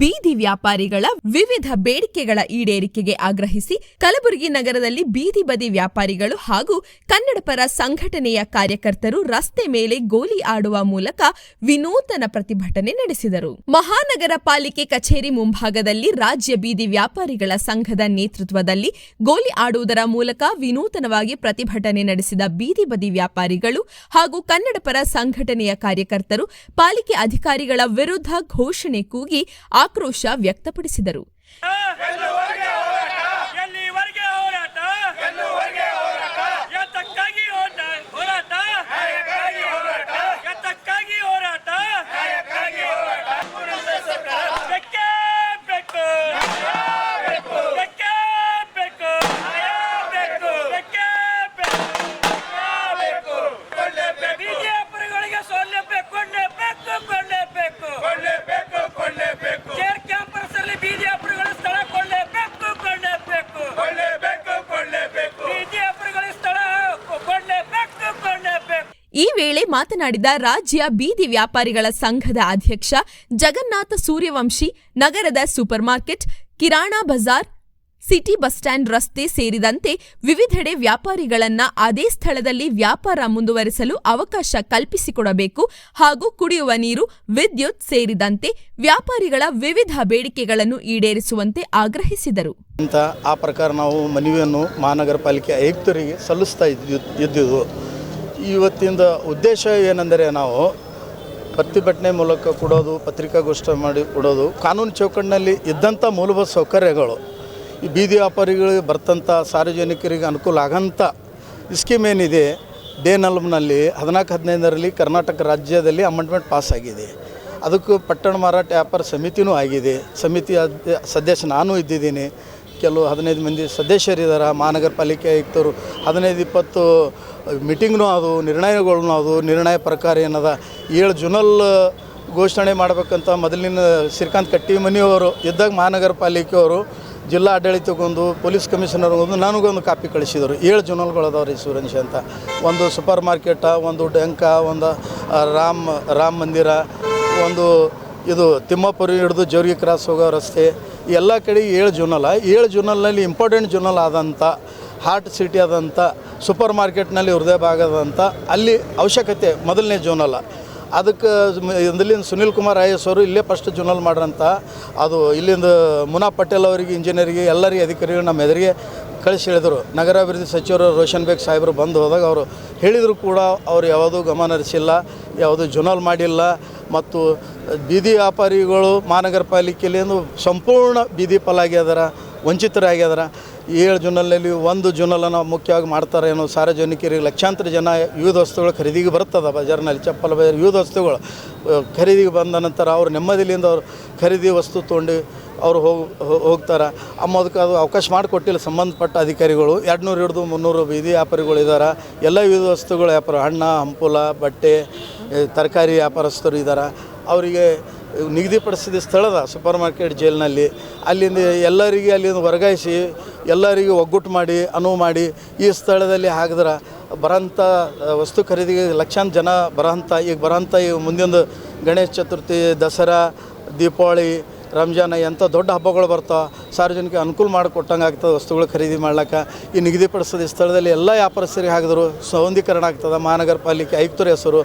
ಬೀದಿ ವ್ಯಾಪಾರಿಗಳ ವಿವಿಧ ಬೇಡಿಕೆಗಳ ಈಡೇರಿಕೆಗೆ ಆಗ್ರಹಿಸಿ ಕಲಬುರಗಿ ನಗರದಲ್ಲಿ ಬೀದಿ ಬದಿ ವ್ಯಾಪಾರಿಗಳು ಹಾಗೂ ಕನ್ನಡಪರ ಸಂಘಟನೆಯ ಕಾರ್ಯಕರ್ತರು ರಸ್ತೆ ಮೇಲೆ ಗೋಲಿ ಆಡುವ ಮೂಲಕ ವಿನೂತನ ಪ್ರತಿಭಟನೆ ನಡೆಸಿದರು. ಮಹಾನಗರ ಪಾಲಿಕೆ ಕಚೇರಿ ಮುಂಭಾಗದಲ್ಲಿ ರಾಜ್ಯ ಬೀದಿ ವ್ಯಾಪಾರಿಗಳ ಸಂಘದ ನೇತೃತ್ವದಲ್ಲಿ ಗೋಲಿ ಆಡುವುದರ ಮೂಲಕ ವಿನೂತನವಾಗಿ ಪ್ರತಿಭಟನೆ ನಡೆಸಿದ ಬೀದಿ ಬದಿ ವ್ಯಾಪಾರಿಗಳು ಹಾಗೂ ಕನ್ನಡಪರ ಸಂಘಟನೆಯ ಕಾರ್ಯಕರ್ತರು ಪಾಲಿಕೆ ಅಧಿಕಾರಿಗಳ ವಿರುದ್ಧ ಘೋಷಣೆ ಕೂಗಿ ಆಕ್ರೋಶ ವ್ಯಕ್ತಪಡಿಸಿದರು. ಈ ವೇಳೆ ಮಾತನಾಡಿದ ರಾಜ್ಯ ಬೀದಿ ವ್ಯಾಪಾರಿಗಳ ಸಂಘದ ಅಧ್ಯಕ್ಷ ಜಗನ್ನಾಥ ಸೂರ್ಯವಂಶಿ, ನಗರದ ಸೂಪರ್ ಮಾರ್ಕೆಟ್ ಕಿರಾಣಾ ಬಜಾರ್, ಸಿಟಿ ಬಸ್ ಸ್ಟ್ಯಾಂಡ್ ರಸ್ತೆ ಸೇರಿದಂತೆ ವಿವಿಧೆಡೆ ವ್ಯಾಪಾರಿಗಳನ್ನ ಅದೇ ಸ್ಥಳದಲ್ಲಿ ವ್ಯಾಪಾರ ಮುಂದುವರೆಸಲು ಅವಕಾಶ ಕಲ್ಪಿಸಿಕೊಡಬೇಕು ಹಾಗೂ ಕುಡಿಯುವ ನೀರು, ವಿದ್ಯುತ್ ಸೇರಿದಂತೆ ವ್ಯಾಪಾರಿಗಳ ವಿವಿಧ ಬೇಡಿಕೆಗಳನ್ನು ಈಡೇರಿಸುವಂತೆ ಆಗ್ರಹಿಸಿದರು. ಆ ಪ್ರಕಾರ ನಾವು ಮನವಿಯನ್ನು ಮಹಾನಗರ ಪಾಲಿಕೆ ಆಯುಕ್ತರಿಗೆ ಸಲ್ಲಿಸ್ತಾ ಇದ್ದು ಇವತ್ತಿಂದ ಉದ್ದೇಶ ಏನೆಂದರೆ ನಾವು ಪ್ರತಿಭಟನೆ ಮೂಲಕ ಕೊಡೋದು, ಪತ್ರಿಕಾಗೋಷ್ಠಿ ಮಾಡಿ ಕೊಡೋದು, ಕಾನೂನು ಚೌಕಟ್ಟಿನಲ್ಲಿ ಇದ್ದಂಥ ಮೂಲಭೂತ ಸೌಕರ್ಯಗಳು, ಈ ಬೀದಿ ವ್ಯಾಪಾರಿಗಳಿಗೆ ಬರ್ತಂಥ, ಸಾರ್ವಜನಿಕರಿಗೆ ಅನುಕೂಲ ಆಗಂಥ ಸ್ಕೀಮ್ ಏನಿದೆ, ಡೇ ನಲ್ಮ್ನಲ್ಲಿ ಹದಿನಾಲ್ಕು, ಹದಿನೈದರಲ್ಲಿ ಕರ್ನಾಟಕ ರಾಜ್ಯದಲ್ಲಿ ಅಮೆಂಡ್ಮೆಂಟ್ ಪಾಸ್ ಆಗಿದೆ. ಅದಕ್ಕೂ ಪಟ್ಟಣ ಮಾರಾಟ ವ್ಯಾಪಾರ ಸಮಿತಿನೂ ಆಗಿದೆ. ಸಮಿತಿ ಸದಸ್ಯ ನಾನು ಇದ್ದಿದ್ದೀನಿ. ಕೆಲವು ಹದಿನೈದು ಮಂದಿ ಸದಸ್ಯರಿದ್ದಾರೆ ಮಹಾನಗರ ಪಾಲಿಕೆ ಆಯುಕ್ತರು. ಹದಿನೈದು, ಇಪ್ಪತ್ತು ಮೀಟಿಂಗ್ನೂ ಅದು ನಿರ್ಣಯಗಳನ್ನೂ ಅದು, ನಿರ್ಣಯ ಪ್ರಕಾರ ಏನದ. ಏಳು ಜುನಲ್ ಘೋಷಣೆ ಮಾಡಬೇಕಂತ ಮೊದಲಿನ ಶ್ರೀಕಾಂತ್ ಕಟ್ಟಿಮನಿಯವರು, ಇದ್ದಾಗ ಮಹಾನಗರ ಪಾಲಿಕೆಯವರು, ಜಿಲ್ಲಾ ಆಡಳಿತಕ್ಕೊಂದು ಪೊಲೀಸ್ ಕಮಿಷನರ್ಗೊಂದು ನನಗೊಂದು ಕಾಪಿ ಕಳಿಸಿದರು. ಏಳು ಜುನಲ್ಗಳು ಅದಾವೆ ರೀ ಸೂರ್ಯಂಶ ಅಂತ. ಒಂದು ಸೂಪರ್ ಮಾರ್ಕೆಟ, ಒಂದು ಡೆಂಕ ಒಂದು ರಾಮ್ ರಾಮ್ ಮಂದಿರ, ಒಂದು ಇದು ತಿಮ್ಮಾಪುರಿ ಹಿಡಿದು ಜೋರ್ಗಿ ಕ್ರಾಸ್ ಹೋಗೋ ರಸ್ತೆ ಎಲ್ಲ ಕಡೆ ಏಳು ಜೂನಲ್ಲ ಏಳು ಜೂನಲ್ನಲ್ಲಿ ಇಂಪಾರ್ಟೆಂಟ್ ಜೂನಲ್ ಆದಂಥ ಹಾರ್ಟ್ ಸಿಟಿ ಆದಂಥ ಸೂಪರ್ ಮಾರ್ಕೆಟ್ನಲ್ಲಿ ಹೃದಯ ಭಾಗದಂಥ ಅಲ್ಲಿ ಅವಶ್ಯಕತೆ ಮೊದಲನೇ ಜೂನಲ್ಲ ಅದಕ್ಕೆ ಇಲ್ಲಿಂದ ಸುನಿಲ್ ಕುಮಾರ್ ಐ ಅವರು ಇಲ್ಲೇ ಫಸ್ಟ್ ಜೂನಲ್ ಮಾಡ್ರಂತ. ಅದು ಇಲ್ಲಿಂದ ಮುನಾ ಪಟೇಲ್ ಅವರಿಗೆ ಇಂಜಿನಿಯರಿಗೆ ಎಲ್ಲರಿಗೆ, ಅಧಿಕಾರಿಗಳು ನಮ್ಮ ಎದುರಿಗೆ ಕಳಿಸಿ ಹೇಳಿದರು. ನಗರಾಭಿವೃದ್ಧಿ ಸಚಿವರು ರೋಷನ್ ಬೇಗ್ ಸಾಹೇಬರು ಬಂದು ಹೋದಾಗ ಅವರು ಹೇಳಿದರು ಕೂಡ, ಅವರು ಯಾವುದೂ ಗಮನ ಹರಿಸಿಲ್ಲ, ಯಾವುದೂ ಜುನಲ್ ಮಾಡಿಲ್ಲ. ಮತ್ತು ಬೀದಿ ವ್ಯಾಪಾರಿಗಳು ಮಹಾನಗರ ಪಾಲಿಕೆಯಲ್ಲಿ ಸಂಪೂರ್ಣ ಬೀದಿ ಪಾಲಾಗ್ಯದಾರ ವಂಚಿತರಾಗ್ಯದರ. ಏಳು ಜೂನಲ್ಲಿ ಒಂದು ಜೂನಲನ್ನು ಮುಖ್ಯವಾಗಿ ಮಾಡ್ತಾರೆ ಏನೋ ಸಾರ್ವಜನಿಕರಿಗೆ ಲಕ್ಷಾಂತರ ಜನ ವಿವಿಧ ವಸ್ತುಗಳು ಖರೀದಿಗೆ ಬರ್ತದೆ ಬಜಾರ್ನಲ್ಲಿ, ಚಪ್ಪಲ ಬಜಾರ್, ವಿವಿಧ ವಸ್ತುಗಳು ಖರೀದಿಗೆ ಬಂದ ನಂತರ ಅವರು ನೆಮ್ಮದಿಲಿಂದ ಅವರು ಖರೀದಿ ವಸ್ತು ತೊಗೊಂಡು ಅವರು ಹೋಗಿ ಹೋಗ್ತಾರೆ. ಅಮ್ಮದಕ್ಕೆ ಅದು ಅವಕಾಶ ಮಾಡಿಕೊಟ್ಟಿಲ್ಲ. ಸಂಬಂಧಪಟ್ಟ ಅಧಿಕಾರಿಗಳು ಎರಡು ನೂರು ಹಿಡಿದು ಮುನ್ನೂರು ಬೀದಿ ವ್ಯಾಪಾರಿಗಳು ಇದ್ದಾರೆ ಎಲ್ಲ ವಿವಿಧ ವಸ್ತುಗಳು ವ್ಯಾಪಾರ, ಹಣ್ಣ, ಹಂಪುಲ, ಬಟ್ಟೆ ತರಕಾರಿ ವ್ಯಾಪಾರಸ್ಥರು ಇದ್ದಾರೆ ಅವರಿಗೆ ನಿಗದಿಪಡಿಸಿದ ಸ್ಥಳದ ಸೂಪರ್ ಮಾರ್ಕೆಟ್ ಜೈಲಿನಲ್ಲಿ. ಅಲ್ಲಿಂದ ಎಲ್ಲರಿಗೆ ಅಲ್ಲಿಂದ ವರ್ಗಾಯಿಸಿ, ಎಲ್ಲರಿಗೂ ಒಗ್ಗುಟ್ಟು ಮಾಡಿ, ಅನುವು ಮಾಡಿ ಈ ಸ್ಥಳದಲ್ಲಿ ಹಾಕಿದ್ರೆ ಬರೋಂಥ ವಸ್ತು ಖರೀದಿಗೆ ಲಕ್ಷಾಂತರ ಜನ ಬರೋಂಥ ಈಗ ಬರೋಂಥ ಈಗ ಮುಂದೊಂದು ಗಣೇಶ ಚತುರ್ಥಿ, ದಸರಾ, ದೀಪಾವಳಿ ರಂಜಾನ ಎಂಥ ದೊಡ್ಡ ಹಬ್ಬಗಳು ಬರ್ತಾವೆ ಸಾರ್ವಜನಿಕ ಅನುಕೂಲ ಮಾಡಿಕೊಟ್ಟಂಗೆ ಆಗ್ತದೆ ವಸ್ತುಗಳು ಖರೀದಿ ಮಾಡ್ಲಿಕ್ಕೆ ಈ ನಿಗದಿಪಡಿಸಿದ ಸ್ಥಳದಲ್ಲಿ ಎಲ್ಲ ವ್ಯಾಪಾರಸ್ಥರಿಗೆ ಹಾಕಿದ್ರು. ಸೌಂದೀಕರಣ ಆಗ್ತದೆ. ಮಹಾನಗರ ಪಾಲಿಕೆ ಆಯುಕ್ತರ ಹೆಸರು,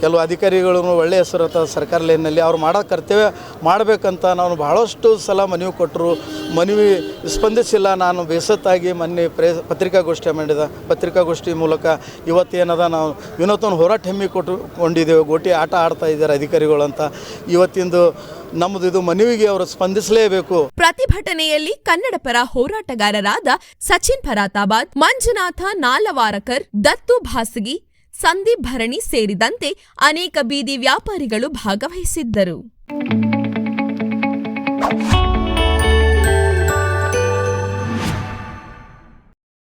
ಕೆಲವು ಅಧಿಕಾರಿಗಳು ಒಳ್ಳೆಯ ಹೆಸರು ಇರ್ತದೆ ಸರ್ಕಾರ ಲೈನಲ್ಲಿ ಅವ್ರು ಮಾಡೋ ಕರ್ತವ್ಯ ಮಾಡಬೇಕಂತ ನಾನು ಭಾಳಷ್ಟು ಸಲ ಮನವಿ ಕೊಟ್ಟರು. ಮನವಿ ಸ್ಪಂದಿಸಿಲ್ಲ. ನಾನು ಬೇಸತ್ತಾಗಿ ಮೊನ್ನೆ ಪ್ರೇ ಪತ್ರಿಕಾಗೋಷ್ಠಿ ಮಾಡಿದ. ಪತ್ರಿಕಾಗೋಷ್ಠಿ ಮೂಲಕ ಇವತ್ತೇನದ ನಾವು ವಿನೂತನ ಹೋರಾಟ ಹೆಮ್ಮೆ ಕೊಟ್ಟು ಕೊಂಡಿದ್ದೇವೆ. ಗೋಟಿ ಆಟ ಆಡ್ತಾ ಇದ್ದಾರೆ ಅಧಿಕಾರಿಗಳು ಅಂತ. ಇವತ್ತಿಂದು ನಮ್ಮದು ಇದು ಮನವಿಗೆ ಅವರು ಸ್ಪಂದಿಸಲೇಬೇಕು. ಪ್ರತಿಭಟನೆಯಲ್ಲಿ ಕನ್ನಡ ಪರ ಹೋರಾಟಗಾರರಾದ ಸಚಿನ್ ಫರಾತಾಬಾದ್, ಮಂಜುನಾಥ ನಾಲವಾರಕರ್, ದತ್ತು ಭಾಸಗಿ, ಸಂದೀಪ್ ಭರಣಿ ಸೇರಿದಂತೆ ಅನೇಕ ಬೀದಿ ವ್ಯಾಪಾರಿಗಳು ಭಾಗವಹಿಸಿದ್ದರು.